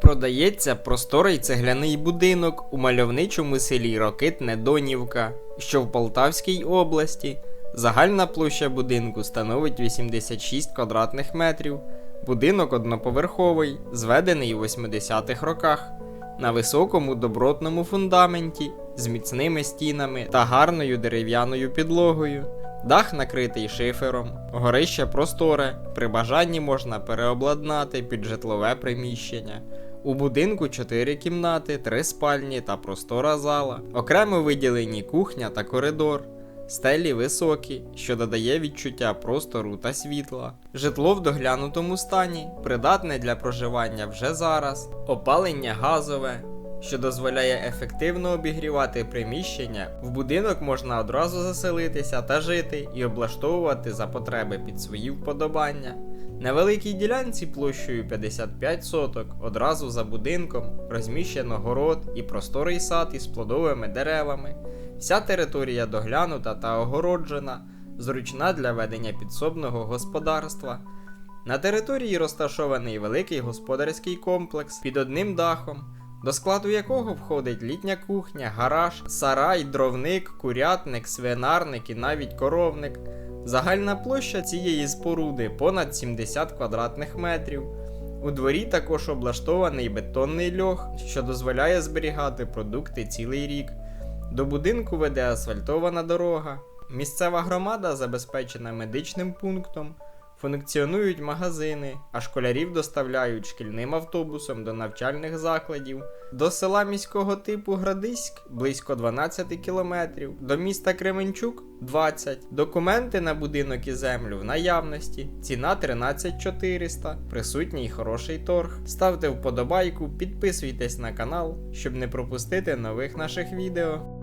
Продається просторий цегляний будинок у мальовничому селі Рокитне Донівка, що в Полтавській області. Загальна площа будинку становить 86 квадратних метрів. Будинок одноповерховий, зведений у 80-х роках, на високому добротному фундаменті з міцними стінами та гарною дерев'яною підлогою. Дах накритий шифером, горище просторе, при бажанні можна переобладнати під житлове приміщення. У будинку 4 кімнати, 3 спальні та простора зала, окремо виділені кухня та коридор. Стелі високі, що додає відчуття простору та світла. Житло в доглянутому стані, придатне для проживання вже зараз, опалення газове, що дозволяє ефективно обігрівати приміщення. В будинок можна одразу заселитися та жити і облаштовувати за потреби під свої вподобання. На великій ділянці площею 55 соток одразу за будинком розміщено город і просторий сад із плодовими деревами. Вся територія доглянута та огороджена, зручна для ведення підсобного господарства. На території розташований великий господарський комплекс під одним дахом, до складу якого входить літня кухня, гараж, сарай, дровник, курятник, свинарник і навіть коровник. Загальна площа цієї споруди понад 70 квадратних метрів. У дворі також облаштований бетонний льох, що дозволяє зберігати продукти цілий рік. До будинку веде асфальтована дорога. Місцева громада забезпечена медичним пунктом, функціонують магазини, а школярів доставляють шкільним автобусом до навчальних закладів. До села міського типу Градиськ близько 12 кілометрів, до міста Кременчук 20. Документи на будинок і землю в наявності. Ціна 13 400. Присутній хороший торг. Ставте вподобайку, підписуйтесь на канал, щоб не пропустити нових наших відео.